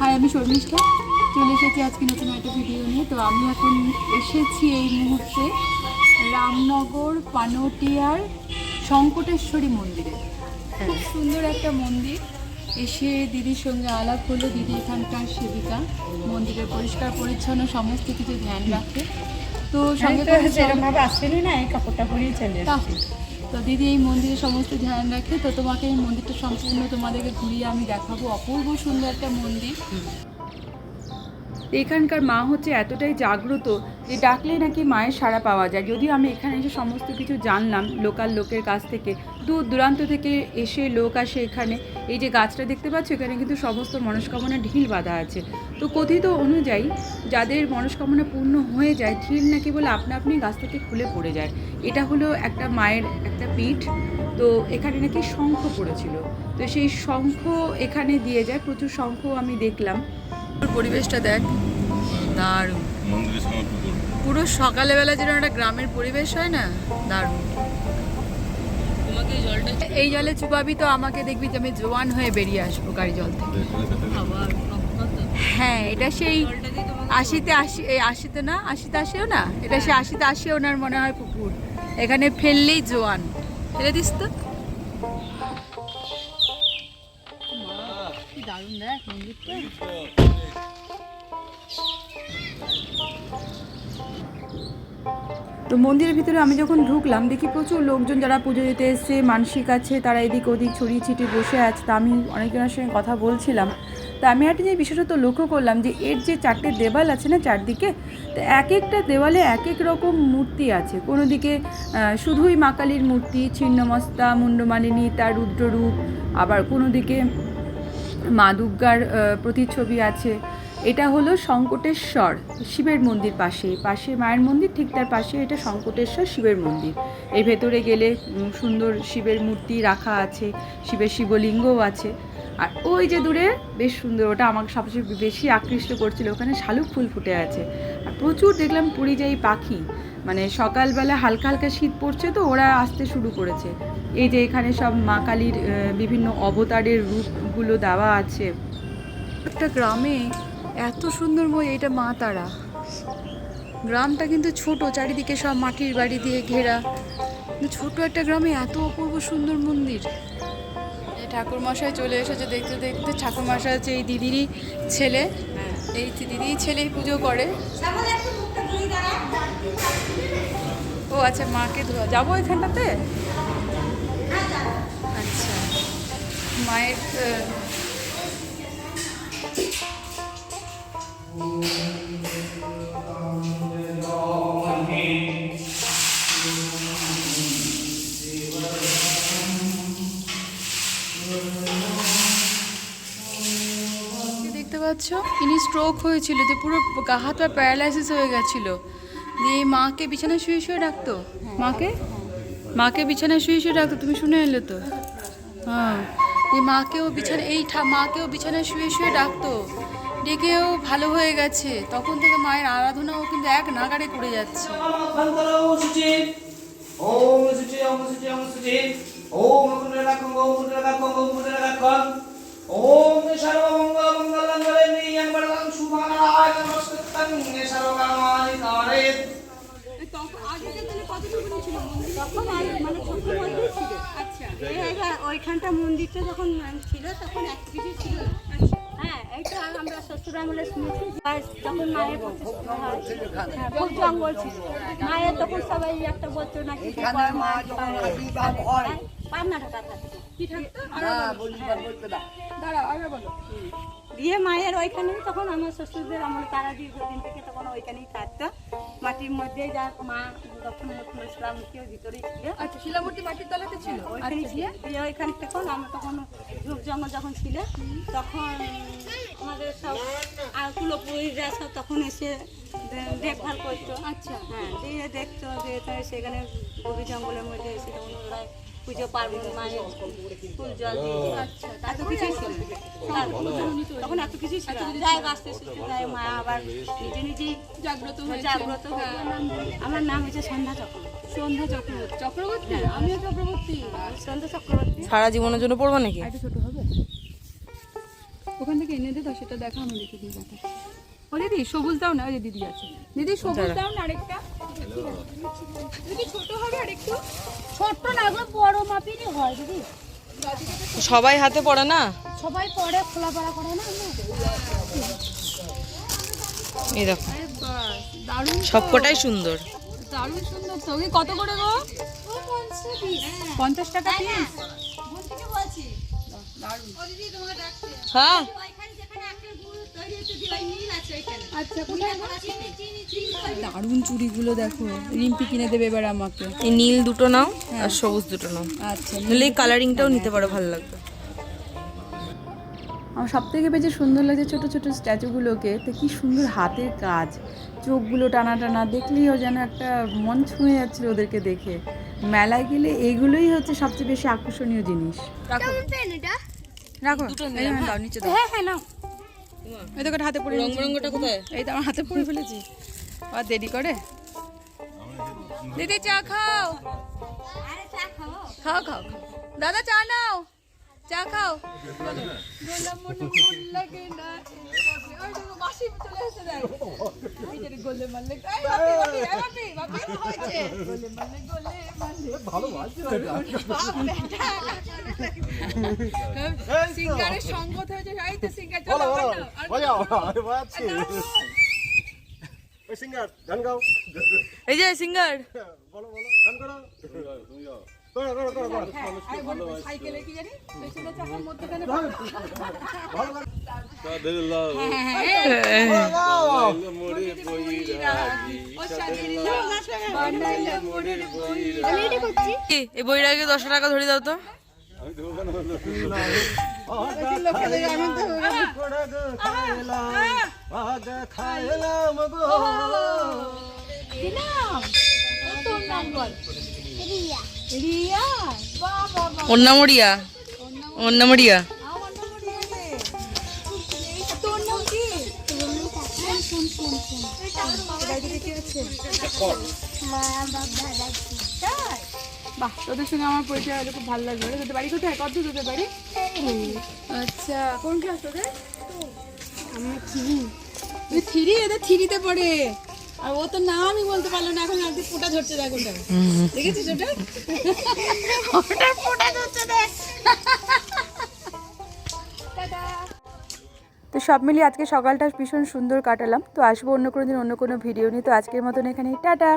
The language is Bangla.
হাই আমি শর্মিষ্ঠা। চলে এসেছি আজকে নতুন একটা ভিডিও নিয়ে। তো আমি এখন এসেছি এই মুহূর্তে রামনগর পানটিয়ার শঙ্কটেশ্বরী মন্দিরে। খুব সুন্দর একটা মন্দির। এসে দিদির সঙ্গে আলাপ হলো। দিদি এখানকার সেবিকা। মন্দিরের পরিষ্কার পরিচ্ছন্ন সমস্ত কিছু ধ্যান রাখে। তো সঙ্গে করে সেরকমভাবে আসেনি না এই কাপড়টা পরেই চলে তা দিদি এই মন্দিরে সমস্ত ধ্যান রাখে, তো তোমাকে এই মন্দিরটা সম্পূর্ণ তোমাদেরকে ঘুরিয়ে আমি দেখাবো। অপূর্ব সুন্দর একটা মন্দির। এখানকার মা হচ্ছে এতটাই জাগ্রত যে ডাকলে নাকি মায়ের সাড়া পাওয়া যায়। যদিও আমি এখানে এসে সমস্ত কিছু জানলাম লোকাল লোকের কাছ থেকে। দূর দূরান্ত থেকে এসে লোক আসে এখানে। এই যে গাছটা দেখতে পাচ্ছ, এখানে কিন্তু সমস্ত মনস্কামনা ঢিল বাঁধা আছে। তো কথিত অনুযায়ী যাদের মনস্কামনা পূর্ণ হয়ে যায়, ঢিল নাকি বলে আপনা আপনি গাছ থেকে খুলে পড়ে যায়। এটা হলো একটা মায়ের একটা পিঠ। তো এখানে নাকি শঙ্খ পড়েছিল। তো সেই শঙ্খ এখানে দিয়ে যায়। প্রচুর শঙ্খ আমি দেখলাম। পরিবেশটা দেখ। দারুণ। পুরো সকালবেলা যেরকম একটা গ্রামের পরিবেশ হয় না? দারুণ। এই জলে চুপাবি তো আমাকে দেখবি যে আমি জোয়ান হয়ে বেরিয়ে আসব গাড়ি জল থেকে। হ্যাঁ এটা সেই আশিতে আশি এই আশিতে না? আশিতে আসেও না? এটা সেই আশিতে আসে ওনার মনে হয় পুকুর। এখানে ফেললেই জোয়ান। ফেলে দিস তো। দেখ, মন্দিরটা। তো মন্দিরের ভিতরে আমি যখন ঢুকলাম, দেখি প্রচুর লোকজন যারা পুজো দিতে এসছে, মানসিক আছে, তারা এদিক ওদিক ছড়িয়ে ছিটিয়ে বসে আছে। তা আমি অনেকজনের সঙ্গে কথা বলছিলাম। তা আমি একটা জিনিস বিশেষত লক্ষ্য করলাম যে, এর যে চারটে দেওয়াল আছে না চারদিকে, তো এক একটা দেওয়ালে এক এক রকম মূর্তি আছে। কোনো দিকে শুধুই মা কালীর মূর্তি, ছিন্নমস্তা, মুন্ডমালিনী, তার রুদ্ররূপ, আবার কোনো দিকে মা দুর্গার প্রতিচ্ছবি আছে। এটা হলো শঙ্কটেশ্বর শিবের মন্দির পাশে। পাশে মায়ের মন্দির, ঠিক তার পাশে এটা শঙ্কটেশ্বর শিবের মন্দির। এর ভেতরে গেলে সুন্দর শিবের মূর্তি রাখা আছে, শিবের শিবলিঙ্গও আছে। আর ওই যে দূরে, বেশ সুন্দর, ওটা আমাকে সবচেয়ে বেশি আকৃষ্ট করছিল। ওখানে শালুক ফুল ফুটে আছে। আর প্রচুর দেখলাম পুরী পরিযায়ী পাখি। মানে সকালবেলা হালকা হালকা শীত পড়ছে তো, ওরা আসতে শুরু করেছে। এই যে এখানে সব মা কালীর বিভিন্ন অবতারের রূপগুলো দেওয়া আছে। একটা গ্রামে এত সুন্দরময় এটা মা তারা। গ্রামটা কিন্তু ছোট, চারিদিকে সব মাটির বাড়ি দিয়ে ঘেরা। ছোট একটা গ্রামে এত অপূর্ব সুন্দর মন্দির। এই ঠাকুর মশাই চলে এসেছে দেখতে দেখতে। ঠাকুরমশাই হচ্ছে এই দিদিরই ছেলে। এই দিদিরই ছেলেই পুজো করে। ও আচ্ছা মাকে ধোয়া। যাব এখানটাতে? আচ্ছা। মায়ের দেখতে পাচ্ছ? ইনি স্ট্রোক হয়েছিল, যে পুরো গা হাত পা প্যারালাইসিস হয়ে গেছিল। দিয়ে মাকে বিছানায় শুয়ে শুয়ে ডাকতো? মাকে? মাকে বিছানায় শুয়ে শুয়ে ডাকতো? তুমি শুনে এলে তো। হ্যাঁ। এই মাকেও বিছানা, এই মাকেও বিছানায় শুয়ে শুয়ে ডাকতো। ডেকেও ভালো হয়ে গেছে। তখন থেকে মায়ের আরাধনাও কিন্তু এক নাগারে করে যাচ্ছে। ওম ওম ওম ওইখানটা মন্দিরটা যখন ছিল তখন এক কিছু ছিল। হ্যাঁ এইটা আমরা শ্বশুর আমলে শুনেছি তখন মায়ের হয়। হ্যাঁ, খুব জঙ্গল ছিল। মায়ের তখন সবাই একটা বলতো নাকি পান্না ঢাকা থাকতো কি থাকতো? দাঁড়াও আগে বলো। দিয়ে মায়ের ওইখানেই তখন আমার শ্বশুরদের আমল তারা দীর্ঘদিন থেকে তখন ওইখানেই থাকতো। মাটির মধ্যে যা মা যখন ইসলামকেও ভিতরেই ছিল আচ্ছা শিলামূর্তি মাটির তলাতে ছিল? ওইখানে ছিল। দিয়ে ওইখান তখন আমরা তখন ঝুঁক জঙ্গল যখন ছিল তখন আমাদের সব আর কুলোপুরীরা সব তখন এসে দেখভাল করতো। আচ্ছা। হ্যাঁ দিয়ে দেখতো যে সেখানে গভীর জঙ্গলের মধ্যে এসে তখন ওরা পুজো পার্বণ মায়ের ফুল জল দিয়ে এত কিছুই ছিল। তখন এত কিছুই ছিল। যায় যায় মা আবার নিজে নিজেই জাগ্রত হয়েছে। জাগ্রত হয়ে আমার নাম হচ্ছে সন্ধ্যা চক্রবর্তী। সন্ধ্যা চক্রবর্তী। চক্রবর্তী? আমিও চক্রবর্তী। সন্ধ্যা চক্রবর্তী। সারা জীবনের জন্য পড়ব নাকি? ছোট হবে। ওখান থেকে এনে দে তো সেটা দেখা আমি দেখে ও দিদি সবুজ দাও না? ওই যে দিদি আছে। দিদি সবুজ দাও না আরেকটা? দিদি ছোট হবে আরেকটু? ছোট্ট না এগুলো বড় মাপেরই হয় দিদি। সবাই হাতে পড়ে না? সবাই পরে খোলা পাড়া করে না এই দেখো। দারুণ সবকটাই সুন্দর। দারুণ সুন্দর তো। কত করে গো? পঞ্চাশ টাকা হ্যাঁ? দারুণ চুড়িগুলো দেখো। রিম্পি কিনে দেবে এবার আমাকে। এই নীল দুটো নাও আর সবুজ দুটো নাও। আচ্ছা নাহলে এই কালারিংটাও নিতে পারো ভালো লাগবে। আমার সব থেকে বেশি সুন্দর লাগছে ছোট ছোট স্ট্যাচুগুলোকে। তো কি সুন্দর হাতের কাজ। চোখগুলো টানা টানা দেখলেও যেন একটা মন ছুঁয়ে যাচ্ছিল ওদেরকে দেখে। মেলায় গেলে এগুলোই হচ্ছে সবচেয়ে বেশি আকর্ষণীয় জিনিস। রাখো। রাখো। হ্যাঁ, দাও নিচে দাও। হ্যাঁ হ্যাঁ নাও। এই এটা হাতে পড়ে রং। বেরঙ্গটা কোথায় এই তো আমার হাতে পড়ে ফেলেছি আর দেরি করে দিদি চা খাও আরে চা খাব খাও খাও খাও। দাদা চা নাও চা খাও মনে মন গোলে মারলে গোলে মারলে গোলে মারলে সিঙ্গারের সঙ্গত হয়েছে এই তো সিঙ্গার চলো সিঙ্গার গান গাও। এই যে সিঙ্গার। বলো বলো গান করো। পেছনে চাকার মধ্যখানে ভালো এই বইটাকে দশ টাকা ধরে দাও তো। আগ খাইলাম গো দিলাম তোর নাম রিয়া। বাহ তোদের সঙ্গে আমার পরিচয় হলে খুব ভালো লাগল রে। তোদের বাড়ি কোথায়? কত দূর তোদের বাড়ি? আচ্ছা কোন ক্লাস তোদের? আমার চিনি তুই থ্রি? এদের থ্রিতে পড়ে। আর ও তো নামই বলতে পারল না এখন একদিন ফোটা ধরছে দেখ। ওটা দেখেছিস ওটা? ওটা ফোটা সব মিলিয়ে আজকে সকালটা ভীষণ সুন্দর কাটালাম। তো আসব অন্য কোনো দিন, অন্য কোনো ভিডিও নিয়ে। তো আজকের মতন এখানে টাটা!